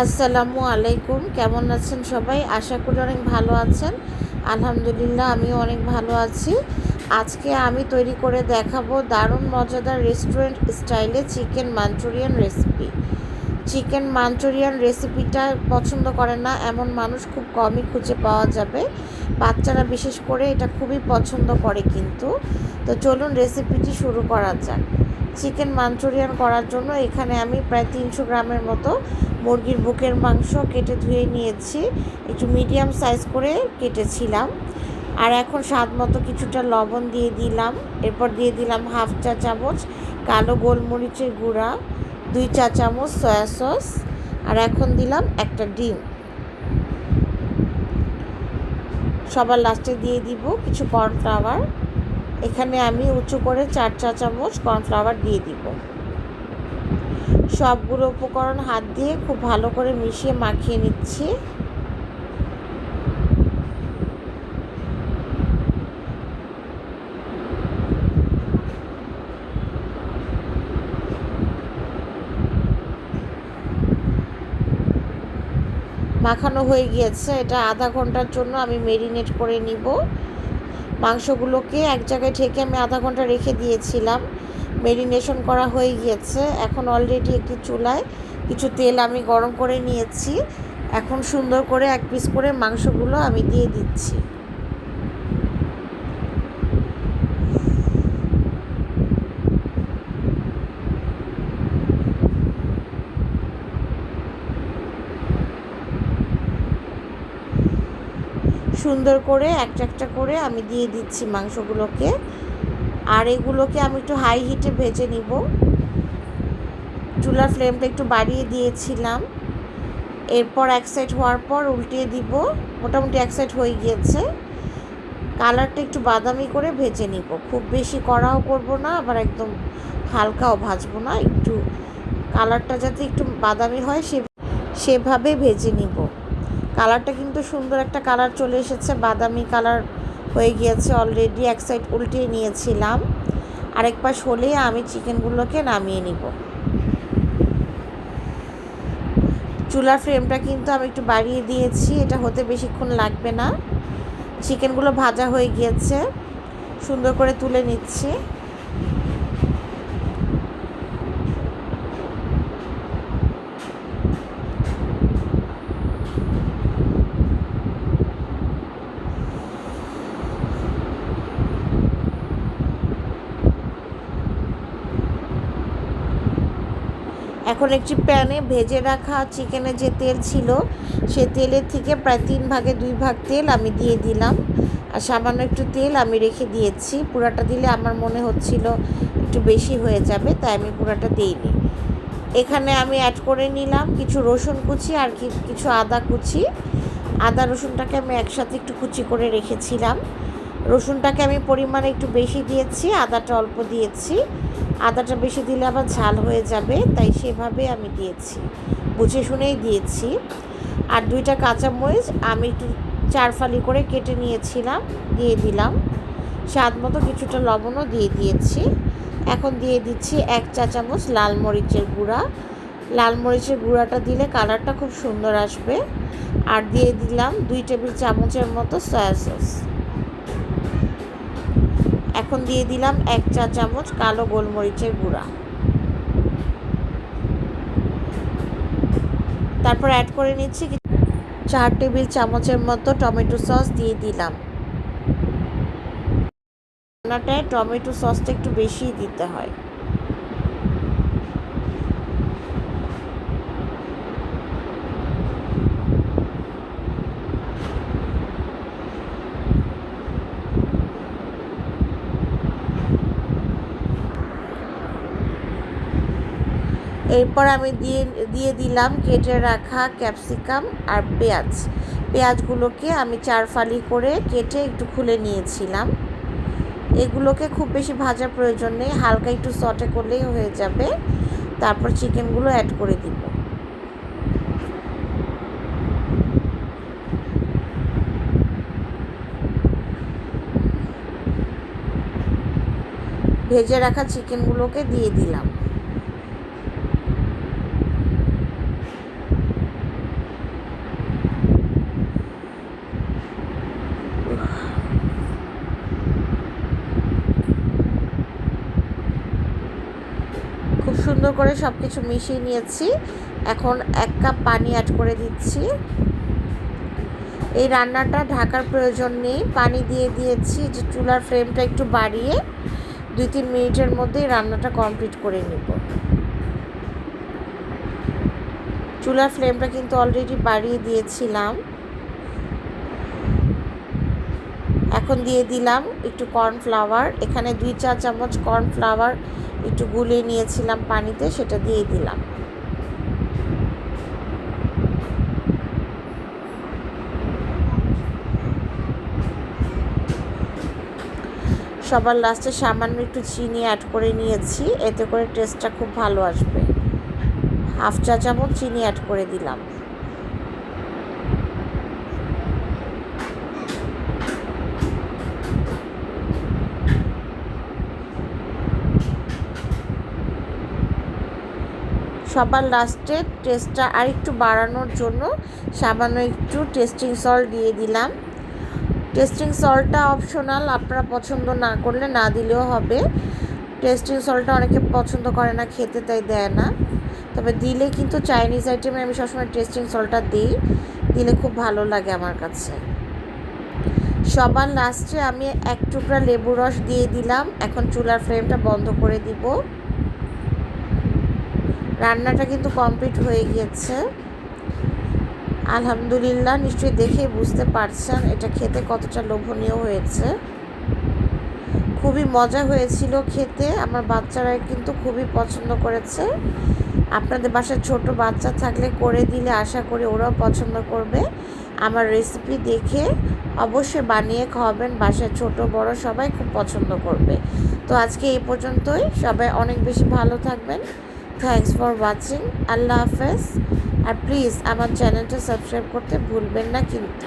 আসসালামু আলাইকুম। কেমন আছেন সবাই? আশা করি অনেক ভালো আছেন। আলহামদুলিল্লাহ, আমিও অনেক ভালো আছি। আজকে আমি তৈরি করে দেখাবো দারুণ মজাদার রেস্টুরেন্ট স্টাইলে chicken Manchurian recipe. Chicken Manchurian রেসিপিটা পছন্দ করে না, এমন মানুষ খুব কমই খুঁজে পাওয়া যাবে। বাচ্চারা বিশেষ করে এটা খুবই পছন্দ করে কিন্তু। তো চলুন রেসিপিটি শুরু করা যাক। চিকেন মাঞ্চুরিয়ান করার জন্য এখানে আমি প্রায় তিনশো গ্রামের মতো মুরগির বুকের মাংস কেটে ধুয়ে নিয়েছি। একটু মিডিয়াম সাইজ করে কেটেছিলাম। আর এখন স্বাদ মতো কিছুটা লবণ দিয়ে দিলাম। এরপর দিয়ে দিলাম হাফ চা চামচ কালো গোলমরিচের গুঁড়া, দুই চা চামচ সয়া সস, আর এখন দিলাম একটা ডিম। সবার লাস্টে দিয়ে দিব কিছু কর্নফ্লাওয়ার। এখানে আমি উঁচু করে চার চা চামচ কর্নফ্লাওয়ার দিয়ে দিব। সবগুলো উপকরণ হাত দিয়ে খুব ভালো করে মিশিয়ে মাখিয়ে নিচ্ছি। মাখানো হয়ে গিয়েছে। এটা আধা ঘণ্টার জন্য আমি মেরিনেট করে নিব। মাংসগুলোকে এক জায়গায় ঢেকে আমি আধা ঘণ্টা রেখে দিয়েছিলাম। মেরিনেশন করা হয়ে গিয়েছে। এখন অলরেডি একটি চুলায় কিছু তেল আমি গরম করে নিয়েছি। এখন সুন্দর করে এক পিস করে মাংসগুলো আমি দিয়ে দিচ্ছি। সুন্দর করে একটা একটা করে আমি দিয়ে দিচ্ছি মাংসগুলোকে। আর এগুলোকে আমি একটু হাই হিটে ভেজে নিব। চুলার ফ্লেমটা একটু বাড়িয়ে দিয়েছিলাম। এরপর এক সাইড হওয়ার পর উল্টিয়ে দিব। মোটামুটি এক সাইড হয়ে গিয়েছে। কালারটা একটু বাদামি করে ভেজে নিব। খুব বেশি কড়াও করব না, আবার একদম হালকাও ভাজবো না। একটু কালারটা যাতে একটু বাদামি হয়, সে সেভাবে ভেজে নিব। কালারটা কিন্তু সুন্দর একটা কালার চলে এসেছে। বাদামি কালার হয়ে গিয়েছে অলরেডি এক সাইড উল্টিয়ে নিয়েছিলাম। আরেক পাশ হলে আমি চিকেনগুলোকে নামিয়ে নিব। চুলার ফ্রেমটা কিন্তু আমি একটু বাড়িয়ে দিয়েছি, এটা হতে বেশিক্ষণ লাগবে না। চিকেনগুলো ভাজা হয়ে গিয়েছে, সুন্দর করে তুলে নিচ্ছি। এখন একটি প্যানে ভেজে রাখা চিকেনের যে তেল ছিল, সে তেলের থেকে প্রায় তিন ভাগে দুই ভাগ তেল আমি দিয়ে দিলাম। আর সামান্য একটু তেল আমি রেখে দিয়েছি। পুরাটা দিলে আমার মনে হচ্ছিল একটু বেশি হয়ে যাবে, তাই আমি পুরাটা দিইনি। এখানে আমি অ্যাড করে নিলাম কিছু রসুন কুচি আর কিছু আদা কুচি। আদা রসুনটাকে আমি একসাথে একটু কুচি করে রেখেছিলাম। রসুনটাকে আমি পরিমাণে একটু বেশি দিয়েছি, আদাটা অল্প দিয়েছি। আদাটা বেশি দিলে আবার ঝাল হয়ে যাবে, তাই সেভাবে আমি দিয়েছি। বুঝে শুনেই দিয়েছি। আর দুইটা কাঁচামরিচ আমি একটু চার ফালি করে কেটে নিয়েছিলাম, দিয়ে দিলাম। স্বাদ মতো কিছুটা লবণও দিয়ে দিয়েছি। এখন দিয়ে দিচ্ছি এক চা চামচ লাল মরিচের গুঁড়া। লাল মরিচের গুঁড়াটা দিলে কালারটা খুব সুন্দর আসবে। আর দিয়ে দিলাম দুই টেবিল চামচের মতো সয়া সস। এখন দিয়ে দিলাম এক চা চামচ কালো গোলমরিচের গুঁড়া। তারপর অ্যাড করে নিচ্ছি চার টেবিল চামচের মতো টমেটো সস দিয়ে দিলাম। রান্নাটায় টমেটো সসটা একটু বেশি দিতে হয়। এরপর আমি দিয়ে দিয়ে দিলাম কেটে রাখা ক্যাপসিকাম আর পেঁয়াজ। পেঁয়াজগুলোকে আমি চার ফালি করে কেটে একটু খুলে নিয়েছিলাম। এগুলোকে খুব বেশি ভাজার প্রয়োজন নেই, হালকা একটু সটে করলেই হয়ে যাবে। তারপর চিকেনগুলো অ্যাড করে দিব। ভেজে রাখা চিকেনগুলোকে দিয়ে দিলাম। সুন্দর করে সব কিছু মিশিয়ে নিয়েছি। এখন এক কাপ পানি অ্যাড করে দিচ্ছি। এই রান্নাটা ঢাকার প্রয়োজন নেই। পানি দিয়ে দিয়েছি যে চুলার ফ্লেমটা একটু বাড়িয়ে দুই তিন মিনিটের মধ্যেই রান্নাটা কমপ্লিট করে নিব। চুলার ফ্লেমটা কিন্তু অলরেডি বাড়িয়ে দিয়েছিলাম। এখন দিয়ে দিলাম একটু কর্নফ্লাওয়ার এখানে দুই চা চামচ কর্নফ্লাওয়ার একটু গুলিয়ে নিয়েছিলাম পানিতে, সেটা দিয়ে দিলাম। সবার লাস্টে সামান্য একটু চিনি অ্যাড করে নিয়েছি, এতে করে টেস্টটা খুব ভালো আসবে। হাফ চা চামচ চিনি অ্যাড করে দিলাম। সবার লাস্টে টেস্টটা আর একটু বাড়ানোর জন্য সামান্য একটু টেস্টিং সল্ট দিয়ে দিলাম। টেস্টিং সল্টটা অপশনাল, আপনারা পছন্দ না করলে না দিলেও হবে। টেস্টিং সল্টটা অনেকে পছন্দ করে না, খেতে তাই দেয় না। তবে দিলে কিন্তু চাইনিজ আইটেমে আমি সবসময় টেস্টিং সল্টটা দিই, দিলে খুব ভালো লাগে আমার কাছে। সবার লাস্টে আমি এক টুকরা লেবু রস দিয়ে দিলাম। এখন চুলার ফ্লেমটা বন্ধ করে দিব। রান্নাটা কিন্তু কমপ্লিট হয়ে গিয়েছে। আলহামদুলিল্লাহ, নিশ্চয়ই দেখে বুঝতে পারছেন এটা খেতে কতটা লোভনীয় হয়েছে। খুবই মজা হয়েছিল খেতে, আমার বাচ্চারা কিন্তু খুবই পছন্দ করেছে। আপনাদের বাসায় ছোট বাচ্চা থাকলে করে দিলে আশা করি ওরাও পছন্দ করবে। আমার রেসিপি দেখে অবশ্যই বানিয়ে খাওয়াবেন, বাসায় ছোট, বড় সবাই খুব পছন্দ করবে। তো আজকে এই পর্যন্তই, সবাই অনেক বেশি ভালো থাকবেন। থ্যাংকস ফর ওয়াচিং আল্লাহ হাফেজ। আর প্লিজ আমার চ্যানেলটা সাবস্ক্রাইব করতে ভুলবেন না কিন্তু।